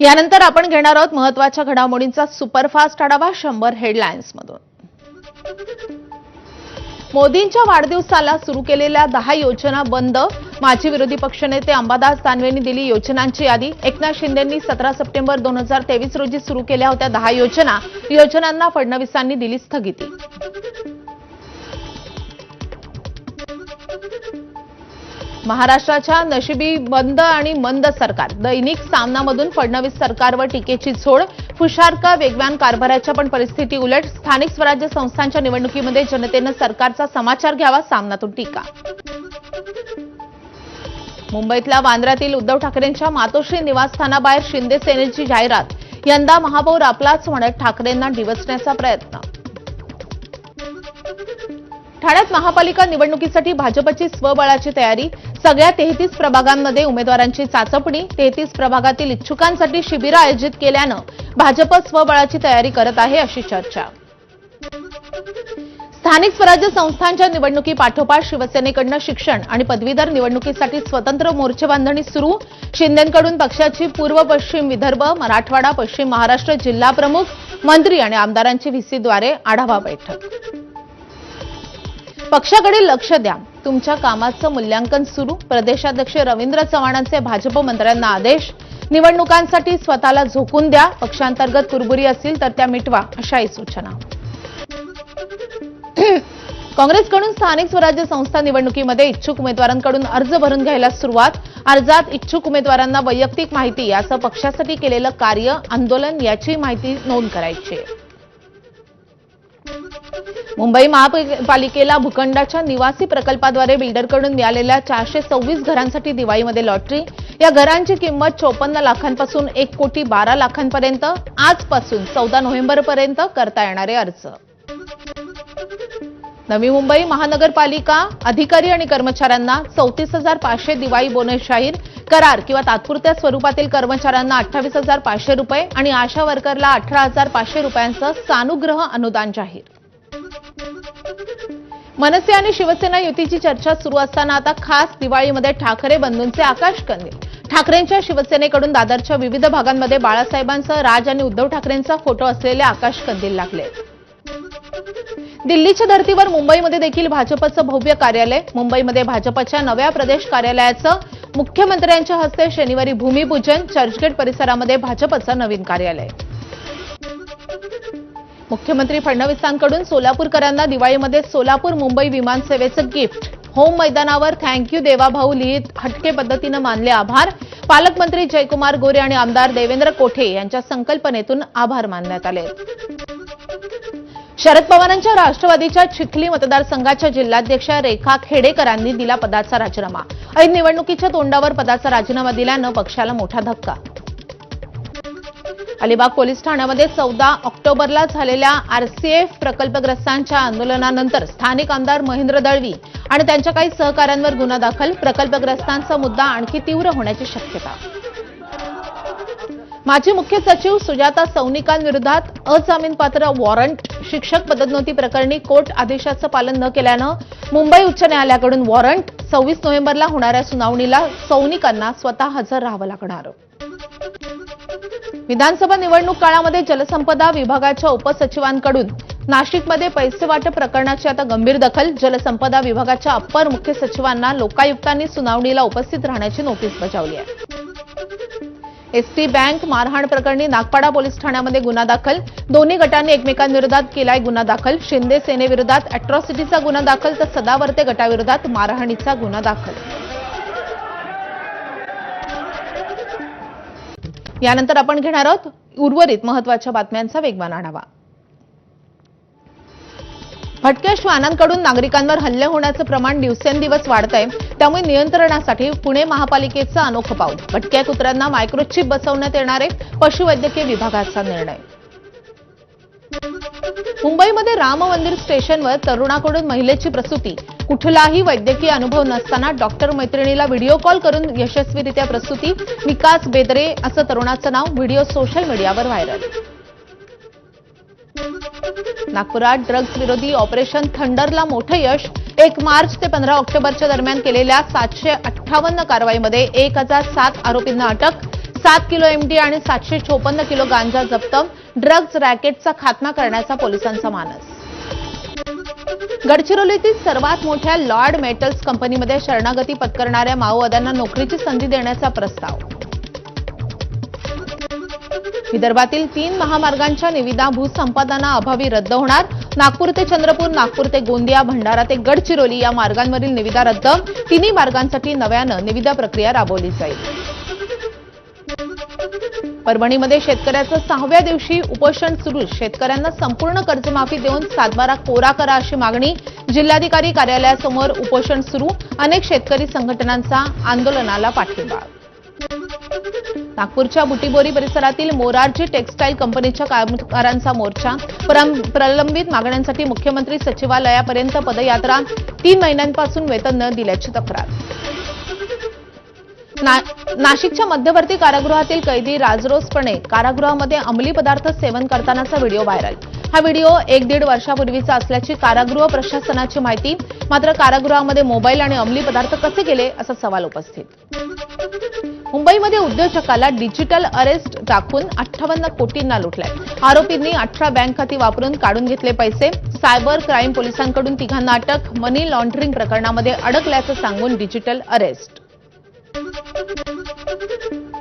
यानंतर आपण घेणार आहोत महत्त्वाच्या घडामोडींचा सुपरफास्ट आढावा शंभर हेडलाईन्स मधून मोदींच्या वाढदिवसाला सुरू केलेल्या दहा योजना बंद. माजी विरोधी पक्षनेते अंबादास दानवेंनी दिली योजनांची यादी. एकनाथ शिंदेंनी सतरा सप्टेंबर दोन हजार तेवीस रोजी सुरू केल्या होत्या दहा योजना. योजनांना फडणवीसांनी दिली स्थगिती. महाराष्ट्राच्या नशिबी बंद आणि मंद सरकार. दैनिक सामनामधून फडणवीस सरकारवर टीकेची झोड. फुशारका वेगवान कारभाराच्या पण परिस्थिती उलट. स्थानिक स्वराज्य संस्थांच्या निवडणुकीमध्ये जनतेनं सरकारचा समाचार घ्यावा सामनातून टीका. मुंबईतल्या वांद्र्यातील उद्धव ठाकरेंच्या मातोश्री निवासस्थानाबाहेर शिंदे सेनेची जाहिरात. यंदा महापौर आपलाच म्हणत ठाकरेंना डिवचण्याचा प्रयत्न. ठाण्यात महापालिका निवडणुकीसाठी भाजपची स्वबळाची तयारी सगळ्या तेहतीस प्रभागांमध्ये उमेदवारांची चाचपणी तेहतीस प्रभागातील इच्छुकांसाठी शिबिरं आयोजित केल्यानं भाजप स्वबळाची तयारी करत आहे अशी चर्चा. स्थानिक स्वराज्य संस्थांच्या निवडणुकी पाठोपाठ शिवसेनेकडनं शिक्षण आणि पदवीधर निवडणुकीसाठी स्वतंत्र मोर्चेबांधणी सुरू. शिंदेकडून पक्षाची पूर्व पश्चिम विदर्भ मराठवाडा पश्चिम महाराष्ट्र जिल्हा प्रमुख मंत्री आणि आमदारांची व्हीसीद्वारे आढावा बैठक. पक्षाकडे लक्ष द्या. तुमच्या कामाचं मूल्यांकन सुरू. प्रदेशाध्यक्ष रवींद्र चव्हाणांचे भाजप मंत्र्यांना आदेश. निवडणुकांसाठी स्वतःला झोकून द्या. पक्षांतर्गत कुरबुरी असतील तर त्या मिटवा अशाही सूचना. काँग्रेसकडून स्थानिक स्वराज्य संस्था निवडणुकीमध्ये इच्छुक उमेदवारांकडून अर्ज भरून घ्यायला सुरुवात. अर्जात इच्छुक उमेदवारांना वैयक्तिक माहिती यासह पक्षासाठी केलेलं कार्य आंदोलन याची माहिती नोंद करायची आहे. मुंबई महापालिकेला भूखंडाच्या निवासी प्रकल्पाद्वारे बिल्डरकडून मिळालेल्या चारशे सव्वीस घरांसाठी दिवाळीमध्ये लॉटरी. या घरांची किंमत चोपन्न लाखांपासून एक कोटी बारा लाखांपर्यंत आजपासून चौदा नोव्हेंबरपर्यंत करता येणारे अर्ज. नवी मुंबई महानगरपालिका अधिकारी आणि कर्मचाऱ्यांना चौतीस हजार पाचशे दिवाळी बोनस जाहीर. करार किंवा तात्पुरत्या स्वरूपातील कर्मचाऱ्यांना अठ्ठावीस हजार पाचशे रुपये आणि आशा वर्करला अठरा हजार पाचशे रुपयांचं सानुग्रह अनुदान जाहीर. मनसे आणि शिवसेना युतीची चर्चा सुरू असताना आता खास दिवाळीमध्ये ठाकरे बंधूंचे आकाश कंदील. ठाकरेंच्या शिवसेनेकडून दादरच्या विविध भागांमध्ये बाळासाहेबांसह राज आणि उद्धव ठाकरेंचा फोटो असलेले आकाश कंदील लागले. दिल्लीच्या धर्तीवर मुंबईमध्ये देखील भाजपचं भव्य कार्यालय मुंबईमध्ये भाजपच्या नव्या प्रदेश कार्यालयाचं मुख्यमंत्र्यांच्या हस्ते शनिवारी भूमिपूजन चर्चगेट परिसरामध्ये भाजपचं नवीन कार्यालय. मुख्यमंत्री फडणवीसांकडून सोलापूरकरांना दिवाळीमध्ये सोलापूर मुंबई विमान सेवेचं गिफ्ट. होम मैदानावर थँक्यू देवाभाऊ लिहित हटके पद्धतीनं मानले आभार. पालकमंत्री जयकुमार गोरे आणि आमदार देवेंद्र कोठे यांच्या संकल्पनेतून आभार मानण्यात आले. शरद पवारांच्या राष्ट्रवादीच्या चिखली मतदारसंघाच्या जिल्हाध्यक्षा रेखा खेडेकरांनी दिला पदाचा राजीनामा. ऐन निवडणुकीच्या तोंडावर पदाचा राजीनामा दिल्यानं पक्षाला मोठा धक्का. अलिबाग पोलीस ठाण्यामध्ये चौदा ऑक्टोबरला झालेल्या आरसीएफ प्रकल्पग्रस्तांच्या आंदोलनानंतर स्थानिक आमदार महेंद्र दळवी आणि त्यांच्या काही सहकाऱ्यांवर गुन्हा दाखल. प्रकल्पग्रस्तांचा मुद्दा आणखी तीव्र होण्याची शक्यता. माजी मुख्य सचिव सुजाता सौनिकांविरोधात अजामीनपात्र वॉरंट शिक्षक पदोन्नती प्रकरणी कोर्ट आदेशाचं पालन न केल्यानं मुंबई उच्च न्यायालयाकडून वॉरंट सव्वीस नोव्हेंबरला होणाऱ्या सुनावणीला सौनिकांना स्वतः हजर राहावं लागणार. विधानसभा निवडणूक काळामध्ये जलसंपदा विभागाच्या उपसचिवांकडून नाशिकमध्ये पैसे वाटप प्रकरणाची आता गंभीर दखल. जलसंपदा विभागाच्या अप्पर मुख्य सचिवांना लोकायुक्तांनी सुनावणीला उपस्थित राहण्याची नोटीस बजावली आहे. एसटी बँक मारहाण प्रकरणी नागपाडा पोलीस ठाण्यामध्ये गुन्हा दाखल. दोन्ही गटांनी एकमेकांविरोधात केलाय गुन्हा दाखल. शिंदे सेनेविरोधात अॅट्रॉसिटीचा गुन्हा दाखल तर सदावर्ते गटाविरोधात मारहाणीचा गुन्हा दाखल. यानंतर आपण घेणार आहोत उर्वरित महत्त्वाच्या बातम्यांचा वेगवान आढावा. भटक्या श्वानांकडून नागरिकांवर हल्ले होण्याचं प्रमाण दिवसेंदिवस वाढत आहे त्यामुळे नियंत्रणासाठी पुणे महापालिकेचं अनोखं पाऊल. भटक्या कुत्र्यांना मायक्रोचिप बसवण्यात येणारे पशुवैद्यकीय विभागाचा निर्णय. मुंबईमध्ये राम मंदिर स्टेशनवर तरुणाकडून महिलेची प्रसूती. कुठलाही वैद्यकीय अनुभव नसताना डॉक्टर मैत्रिणीला व्हिडिओ कॉल करून यशस्वीरित्या प्रसूती विकास बेदरे असं तरुणाचं नाव व्हिडिओ सोशल मीडियावर व्हायरल. नागपुरात ड्रग्ज विरोधी ऑपरेशन थंडरला मोठं यश. एक मार्च ते पंधरा ऑक्टोबरच्या दरम्यान केलेल्या सातशे अठ्ठावन्न कारवाईमध्ये एक हजार सात आरोपींना अटक सात किलो एमडी आणि सातशे चोपन्न किलो गांजा जप्त ड्रग्ज रॅकेटचा खात्मा करण्याचा पोलिसांचा मानस. गडचिरोलीतील सर्वात मोठ्या लॉर्ड मेटल्स कंपनीमध्ये शरणागती पत्करणाऱ्या माओवाद्यांना नोकरीची संधी देण्याचा प्रस्ताव. विदर्भातील तीन महामार्गांच्या निविदा भूसंपादना अभावी रद्द होणार. नागपूर ते चंद्रपूर नागपूर ते गोंदिया भंडारा ते गडचिरोली या मार्गांवरील निविदा रद्द. तिन्ही मार्गांसाठी नव्यानं निविदा प्रक्रिया राबवली जाईल. परभणीमध्ये शेतकऱ्याचं सहाव्या दिवशी उपोषण सुरू. शेतकऱ्यांना संपूर्ण कर्जमाफी देऊन सातबारा कोरा करा अशी मागणी जिल्हाधिकारी कार्यालयासमोर उपोषण सुरू. अनेक शेतकरी संघटनांचा आंदोलनाला पाठिंबा. नागपूरच्या बुटीबोरी परिसरातील मोरारजी टेक्स्टाईल कंपनीच्या कामगारांचा मोर्चा. प्रलंबित मागण्यांसाठी मुख्यमंत्री सचिवालयापर्यंत पदयात्रा. तीन महिन्यांपासून वेतन न दिल्याची तक्रार. ना- नाशिकच्या मध्यवर्ती कारागृहातील कैदी राजरोसपणे कारागृहामध्ये अंमली पदार्थ सेवन करतानाचा व्हिडिओ व्हायरल. हा व्हिडिओ एक दीड वर्षापूर्वीचा असल्याची कारागृह प्रशासनाची माहिती मात्र कारागृहामध्ये मोबाईल आणि अंमली पदार्थ कसे गेले असा सवाल उपस्थित. मुंबईमध्ये उद्योजकाला डिजिटल अरेस्ट दाखवून अठ्ठावन्न कोटींना लुटलाय. आरोपींनी अठरा बँक खाती वापरून काढून घेतले पैसे. सायबर क्राईम पोलिसांकडून तिघांना अटक मनी लॉन्ड्रिंग प्रकरणामध्ये अडकल्याचं सांगून डिजिटल अरेस्ट.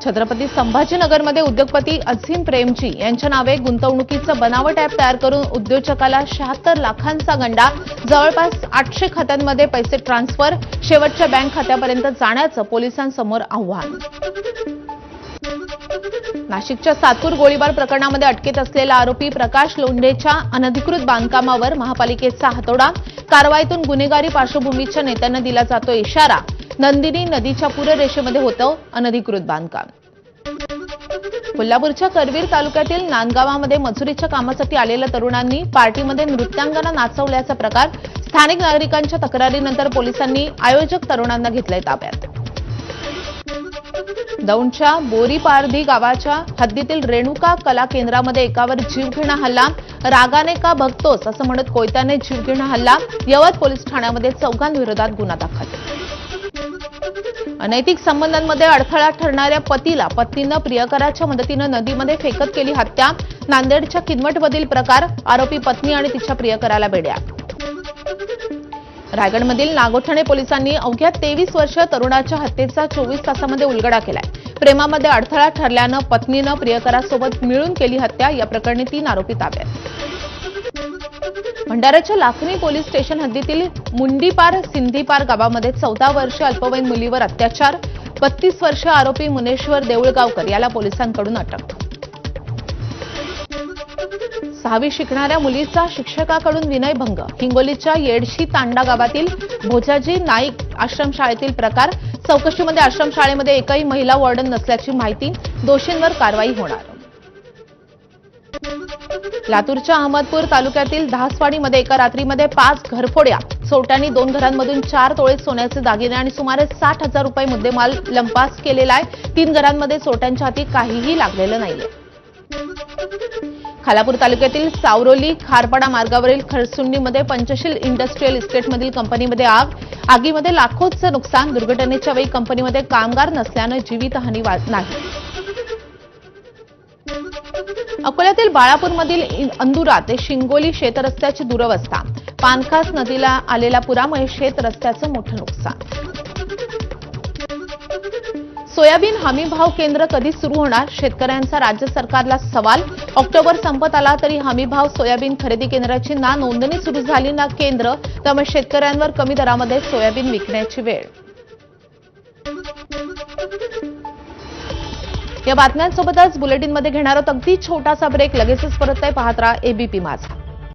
छत्रपती संभाजीनगरमध्ये उद्योगपती अझीम प्रेमजी यांच्या नावे गुंतवणुकीचं बनावट ॲप तयार करून उद्योजकाला शहात्तर लाखांचा गंडा जवळपास आठशे खात्यांमध्ये पैसे ट्रान्सफर शेवटच्या बँक खात्यापर्यंत जाण्याचं पोलिसांसमोर आव्हान. नाशिकच्या सातूर गोळीबार प्रकरणामध्ये अटकेत असलेला आरोपी प्रकाश लोंढेच्या अनधिकृत बांधकामावर महापालिकेचा हातोडा कारवाईतून गुन्हेगारी पार्श्वभूमीच्या नेत्यांना दिला जातो इशारा. नंदिनी नदीच्या पूररेषेमध्ये होतं अनधिकृत बांधकाम. कोल्हापूरच्या करवीर तालुक्यातील नांदगावामध्ये मजुरीच्या कामासाठी आलेल्या तरुणांनी पार्टीमध्ये नृत्यांगना नाचवल्याचा प्रकार स्थानिक नागरिकांच्या तक्रारीनंतर पोलिसांनी आयोजक तरुणांना घेतलंय ताब्यात. दौंडच्या बोरीपारधी गावाच्या हद्दीतील रेणुका कला केंद्रामध्ये एकावर जीवघेणा हल्ला रागाने का बघतोस असं म्हणत कोयत्याने जीवघेणा हल्ला यवत पोलीस ठाण्यामध्ये चौघांविरोधात गुन्हा दाखल. अनैतिक संबंधांमध्ये अडथळा ठरणाऱ्या पतीला पत्नीनं प्रियकराच्या मदतीनं नदीमध्ये फेकत केली हत्या. नांदेडच्या किनवटमधील प्रकार आरोपी पत्नी आणि तिच्या प्रियकराला बेड्या. रायगडमधील नागोठणे पोलिसांनी अवघ्या तेवीस वर्ष तरुणाच्या हत्येचा चोवीस तासामध्ये उलगडा केलाय. प्रेमामध्ये अडथळा ठरल्यानं पत्नीनं प्रियकरासोबत मिळून केली हत्या. या प्रकरणी तीन आरोपी ताब्यात. भंडाऱ्याच्या लाखनी पोलीस स्टेशन हद्दीतील मुंडीपार सिंधीपार गावामध्ये चौदा वर्ष अल्पवयीन मुलीवर अत्याचार बत्तीस वर्ष आरोपी मुनेश्वर देऊळगावकर याला पोलिसांकडून अटक. सहावी शिकणाऱ्या मुलीचा शिक्षकाकडून विनयभंग हिंगोलीच्या येडशी तांडा गावातील भोजाजी नाईक आश्रमशाळेतील प्रकार. चौकशीमध्ये आश्रमशाळेमध्ये एकही महिला वॉर्डन नसल्याची माहिती दोषींवर कारवाई होणार. लातूरच्या अहमदपूर तालुक्यातील धासवाडीमध्ये एका रात्रीमध्ये पाच घरफोड्या चोरट्यांनी दोन घरांमधून चार तोळे सोन्याचे दागिने आणि सुमारे साठ हजार रुपये मुद्देमाल लंपास केलेला आहे. तीन घरांमध्ये चोरट्यांच्या हाती काहीही लागलेलं नाहीये. खालापूर तालुक्यातील सावरोली खारपाडा मार्गावरील खरसुंडीमध्ये पंचशील इंडस्ट्रीयल इस्टेटमधील कंपनीमध्ये आग आगीमध्ये लाखोचं नुकसान दुर्घटनेच्या वेळी कंपनीमध्ये कामगार नसल्यानं जीवितहानी नाही. अकोल्यातील बाळापूरमधील अंदुरा ते शिंगोली शेतरस्त्याची दुरवस्था. पानखास नदीला आलेल्या पुरामुळे शेत रस्त्याचं मोठं नुकसान. सोयाबीन हमी भाव केंद्र कधी सुरू होणार? शेतकऱ्यांचा राज्य सरकारला सवाल. ऑक्टोबर संपत आला तरी हमी भाव सोयाबीन खरेदी केंद्राची ना नोंदणी सुरू झाली ना केंद्र? त्यामुळे शेतकऱ्यांवर कमी दरामध्ये सोयाबीन विकण्याची वेळ. या बातम्यांसोबतच बुलेटिनमध्ये घेणार आहोत. अगदी छोटासा ब्रेक लगेचच परत आहे पाहत राहा एबीपी माझा.